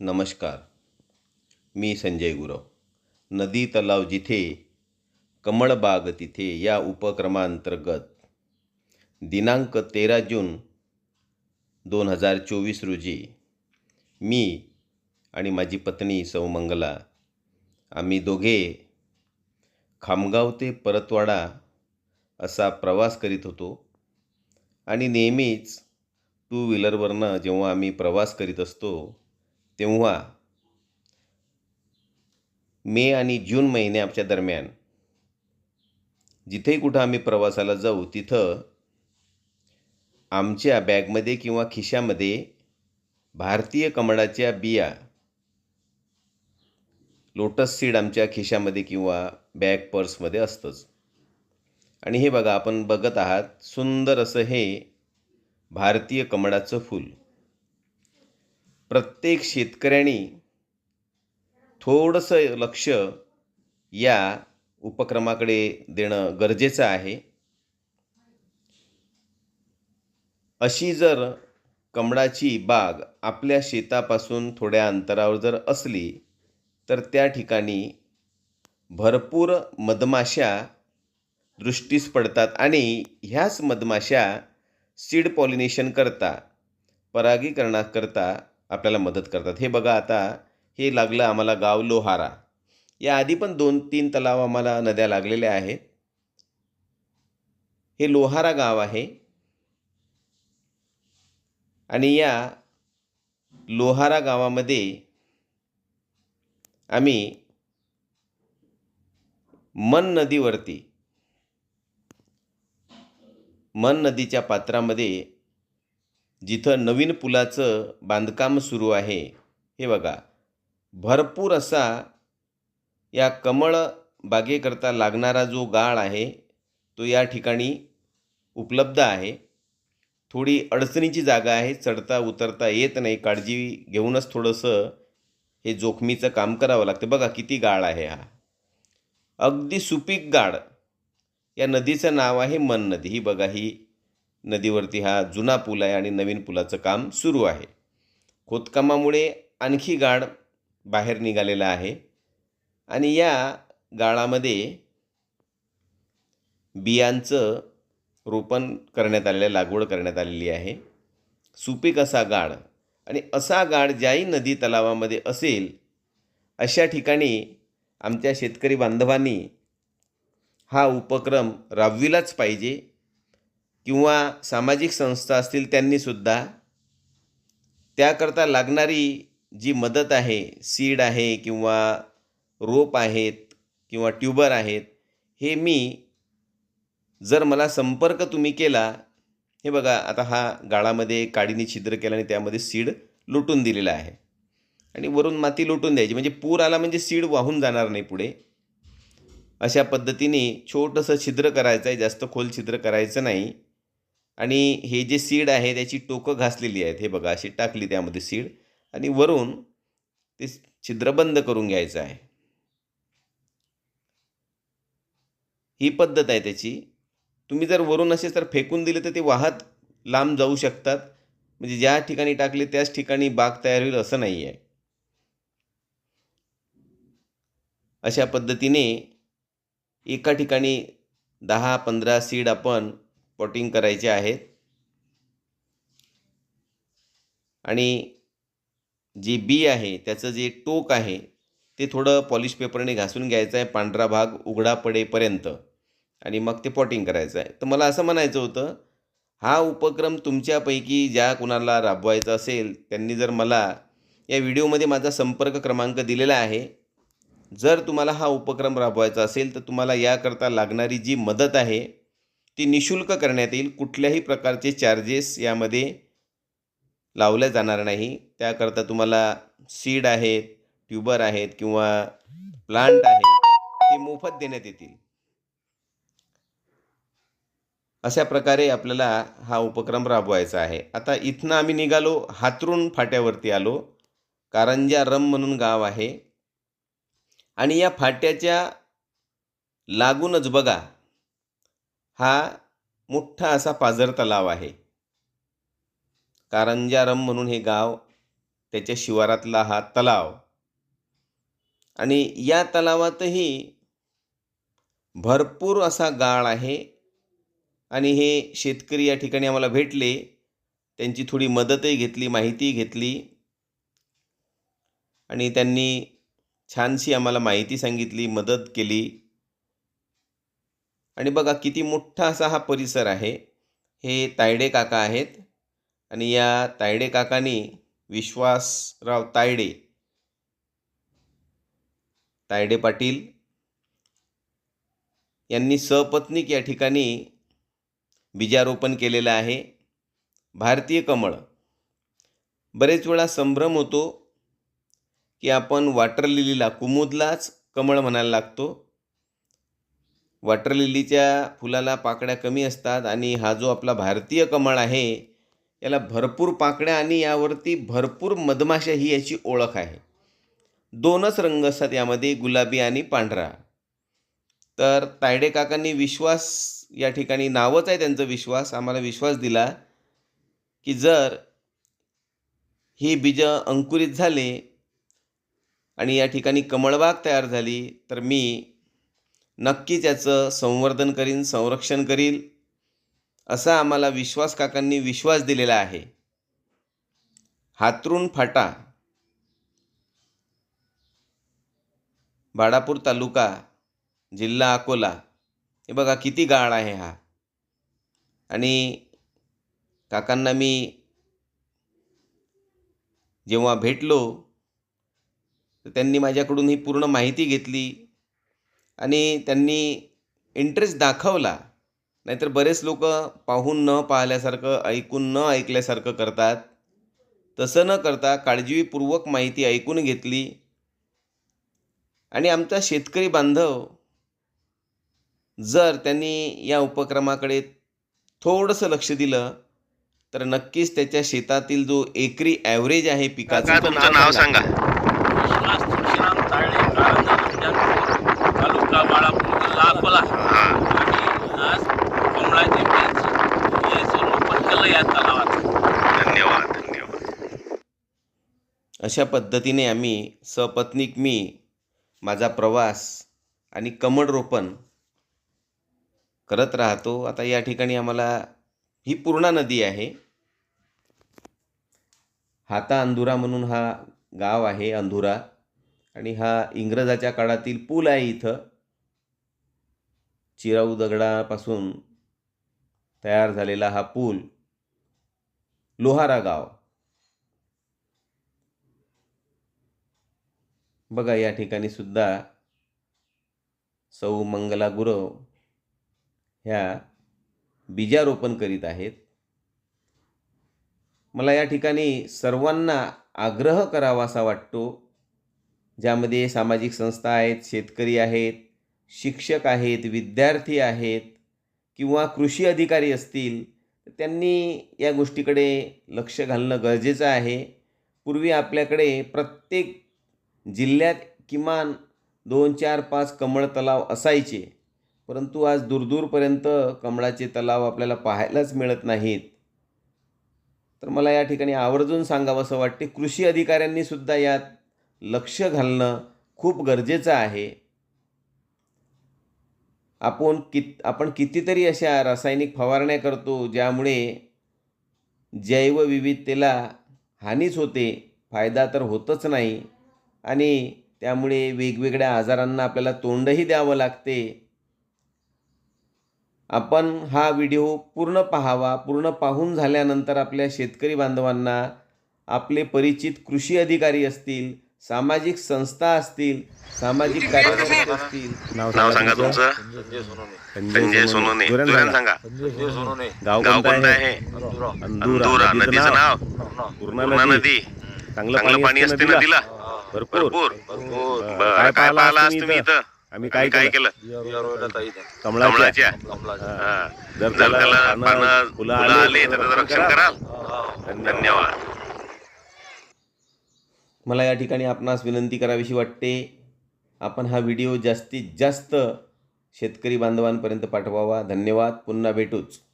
नमस्कार. मी संजय गुरव. नदी तलाव जिथे कमळबाग तिथे या उपक्रमांतर्गत दिनांक तेरा जून दोन हजार चोवीस रोजी मी आणि माझी पत्नी सौमंगला आम्ही दोघे खामगाव ते परतवाडा असा प्रवास करीत होतो आणि नेहमीच टू व्हीलरवरनं जेव्हा आम्ही प्रवास करीत असतो तेव्हा मे आणि जून महिन्याच्या दरम्यान जिथेही कुठं आम्ही प्रवासाला जाऊ तिथं आमच्या बॅगमध्ये किंवा खिशामध्ये भारतीय कमळाच्या बिया लोटस सीड आमच्या खिशामध्ये किंवा बॅग पर्समध्ये असतंच. आणि हे बघा आपण बघत आहात सुंदर असं हे भारतीय कमळाचं फूल. प्रत्येक शेतकऱ्यांनी थोडंसं लक्ष या उपक्रमाकडे देणं गरजेचं आहे. अशी जर कमळाची बाग आपल्या शेतापासून थोड्या अंतरावर जर असली तर त्या ठिकाणी भरपूर मधमाशा दृष्टीस पडतात आणि ह्याच मधमाशा सीड पॉलिनेशन करता परागीकरणाकरता आपल्याला मदत करतात. हे बघा आता हे लागलं आम्हाला गाव लोहारा. या आधी पण दोन तीन तलाव आम्हाला नद्या लागलेल्या आहेत. हे लोहारा गाव आहे. आणि या लोहारा गावामध्ये आम्ही मन नदीवरती मन नदीच्या पात्रामध्ये जिथं नवीन पुलाचं बांधकाम सुरू आहे. हे बघा भरपूर असा या कमळ बागेकरता लागणारा जो गाळ आहे तो या ठिकाणी उपलब्ध आहे. थोडी अडचणीची जागा आहे चढता उतरता येत नाही काळजी घेऊनच थोडंसं हे जोखमीचं काम करावं लागतं. बघा किती गाळ आहे हा. अगदी सुपीक गाळ. या नदीचं नाव आहे मन नदी. ही बघा ही नदीवरती हा जुना पूल आहे आणि नवीन पुलाचं काम सुरू आहे. खोदकामामुळे आणखी गाळ बाहेर निघालेला आहे. आणि या गाळामध्ये बियांचं रोपण करण्यात आलेलं लागवड करण्यात आलेली आहे. सुपीक असा गाळ आणि असा गाळ ज्याही नदी तलावामध्ये असेल अशा ठिकाणी आमच्या शेतकरी बांधवांनी हा उपक्रम राबविलाच पाहिजे. किंवा सामाजिक संस्था असतील त्यांनीसुद्धा त्याकरता लागणारी जी मदत आहे सीड आहे किंवा रोप आहेत किंवा ट्यूबर आहेत हे मी जर मला संपर्क तुम्ही केला हे बघा आता हा गाळामध्ये काडीने छिद्र केलं आणि त्यामध्ये सीड लुटून दिलेला आहे. आणि वरून माती लुटून द्यायची म्हणजे पूर आला म्हणजे सीड वाहून जाणार नाही पुढे. अशा पद्धतीने छोटंसं छिद्र करायचं आहे जास्त खोल छिद्र करायचं नाही. आणि हे जे सीड आहे त्याची टोकं घासलेली आहेत. हे बघा अशी टाकली त्यामध्ये सीड आणि वरून ते छिद्र बंद करून घ्यायचं आहे. ही पद्धत आहे त्याची. तुम्ही जर वरून असे तर फेकून दिले तर ते वाहत लांब जाऊ शकतात. म्हणजे ज्या ठिकाणी टाकले त्याच ठिकाणी बाग तयार होईल असं नाही आहे. अशा पद्धतीने एका ठिकाणी दहा पंधरा सीड आपण पॉटिंग करायचे आहेत आणि जे बी आहे त्याचं जे टोक आहे ते थोडं पॉलिश पेपरने घासून घ्यायचं आहे पांढरा भाग उघडा पडेपर्यंत. आणि मग ते पॉटिंग करायचं आहे. तर मला असं म्हणायचं होतं हा उपक्रम तुमच्यापैकी ज्या कुणाला राबवायचा असेल त्यांनी जर मला या व्हिडिओमध्ये माझा संपर्क क्रमांक दिलेला आहे जर तुम्हाला हा उपक्रम राबवायचा असेल तर तुम्हाला याकरता लागणारी जी मदत आहे ती निशुल्क करण्यात येईल. कुठल्याही प्रकारचे चार्जेस यामध्ये लावल्या जाणार नाही. त्याकरता तुम्हाला सीड आहेत ट्यूबर आहेत किंवा प्लांट आहेत ते मोफत देण्यात येतील. अशा प्रकारे आपल्याला हा उपक्रम राबवायचा आहे. आता इथनं आम्ही निघालो हातरून फाट्यावरती आलो. कारंजा रम म्हणून गाव आहे. आणि या फाट्याच्या लागूनच बघा हा मोठा असा पाझर तलाव आहे. कारंजारम म्हणून हे गाव त्याच्या शिवारातला हा तलाव. आणि या तलावातही भरपूर असा गाळ आहे. आणि हे शेतकरी या ठिकाणी आम्हाला भेटले. त्यांची थोडी मदतही घेतली माहिती घेतली. आणि त्यांनी छानशी आम्हाला माहिती सांगितली मदत केली. आणि बघा किती मोठा असा हा परिसर आहे. हे तायडे काका आहेत. आणि या तायडे काकांनी विश्वासराव तायडे तायडे पाटील यांनी सपत्नीक या ठिकाणी बीजारोपण केलेलं आहे. भारतीय कमळ. बरेच वेळा संभ्रम होतो की आपण वाटर लिलीला कुमुदलाच कमळ म्हणायला लागतो. वॉटर लिलीच्या फुलाला पाकळ्या कमी असतात आणि हा जो आपला भारतीय कमळ आहे याला भरपूर पाकळ्या आणि यावरती भरपूर मधमाशा ही याची ओळख आहे. दोनच रंग असतात यामध्ये गुलाबी आणि पांढरा. तर तायडे काकांनी विश्वास या ठिकाणी नावच आहे त्यांचं विश्वास आम्हाला विश्वास दिला की जर ही बीजं अंकुरित झाले आणि या ठिकाणी कमळबाग तयार झाली तर मी नक्कीच याचं संवर्धन करीन संरक्षण करील असा आम्हाला विश्वास काकांनी विश्वास दिलेला आहे. हातरून फाटा बाळापूर तालुका जिल्हा अकोला. हे बघा किती गाळ आहे हा. आणि काकांना मी जेव्हा भेटलो तर त्यांनी माझ्याकडून ही पूर्ण माहिती घेतली. आणि त्यांनी इंटरेस्ट दाखवला. नाहीतर बरेच लोक पाहून न पाहिल्यासारखं ऐकून न ऐकल्यासारखं करतात. तसं न करता काळजीपूर्वक माहिती ऐकून घेतली. आणि आमचा शेतकरी बांधव जर त्यांनी या उपक्रमाकडे थोडंसं लक्ष दिलं तर नक्कीच त्याच्या शेतातील जो एकरी ॲव्हरेज आहे पिकाचं तुमचं नाव सांगा विश्वास तुळशीराम ताळणे कारंजा तालुका बाळापूर जिल्हा अकोला आणि आज कमळाचे बीज हे संरोपण केलं या तलावात. धन्यवाद धन्यवाद. अशा पद्धतीने आम्ही सपत्नीक मी माझा प्रवास आणि कमळ रोपण करत राहतो. आता या ठिकाणी आम्हाला ही पूर्णा नदी आहे. हाता अंधुरा म्हणून हा गाव आहे अंधुरा. आणि हा इंग्रजाच्या काळातील पूल आहे इथं. चिराऊ दगडापासून तयार झालेला हा पूल. लोहारा गाव. बघा या ठिकाणी सुद्धा सौ मंगला गुरव ह्या बीजारोपण करीत आहेत. मला या ठिकाणी सर्वांना आग्रह करावासा वाटतो ज्यामध्ये सामाजिक संस्था आहेत शेतकरी आहेत शिक्षक आहेत विद्यार्थी आहेत किंवा कृषी अधिकारी असतील त्यांनी या गोष्टीकडे लक्ष घालणं गरजेचं आहे. पूर्वी आपल्याकडे प्रत्येक जिल्ह्यात किमान दोन चार पाच कमळ तलाव असायचे. परंतु आज दूरदूरपर्यंत कमळाचे तलाव आपल्याला पाहायलाच मिळत नाहीत. तर मला या ठिकाणी आवर्जून सांगावंसं वाटते कृषी अधिकाऱ्यांनीसुद्धा यात लक्ष घालणं खूप गरजेचं आहे. आपण कित आपण कितीतरी अशा रासायनिक फवारण्या करतो ज्यामुळे जैवविविधतेला हानीच होते फायदा तर होतच नाही आणि त्यामुळे वेगवेगळ्या आजारांना आपल्याला तोंडही द्यावं लागते. आपण हा व्हिडिओ पूर्ण पाहावा पूर्ण पाहून झाल्यानंतर आपल्या शेतकरी बांधवांना आपले परिचित कृषी अधिकारी असतील सामाजिक संस्था असतील सामाजिक कार्यकर्ते असतील. नाव सांगा तुमचं. संजय सोनोने. दुकान सांगा. गाव गाव कोणतं आहे? अंदुरा. नदीचं नाव. पूर्णा नदी. चांगलं पाणी असते नदीला. भरपूर. काय काय पाहिलं आज तुम्ही इथं? आम्ही काय काय केलं? कमळाच्या. जर त्याला फुलं आले आले तर त्याचं रक्षण कराल. धन्यवाद. मला या ठिकाणी आपणास विनंती करावीशी वाटते. आपण हा व्हिडिओ जास्तीत जास्त शेतकरी बांधवांपर्यंत पाठवावा. धन्यवाद. पुन्हा भेटूच.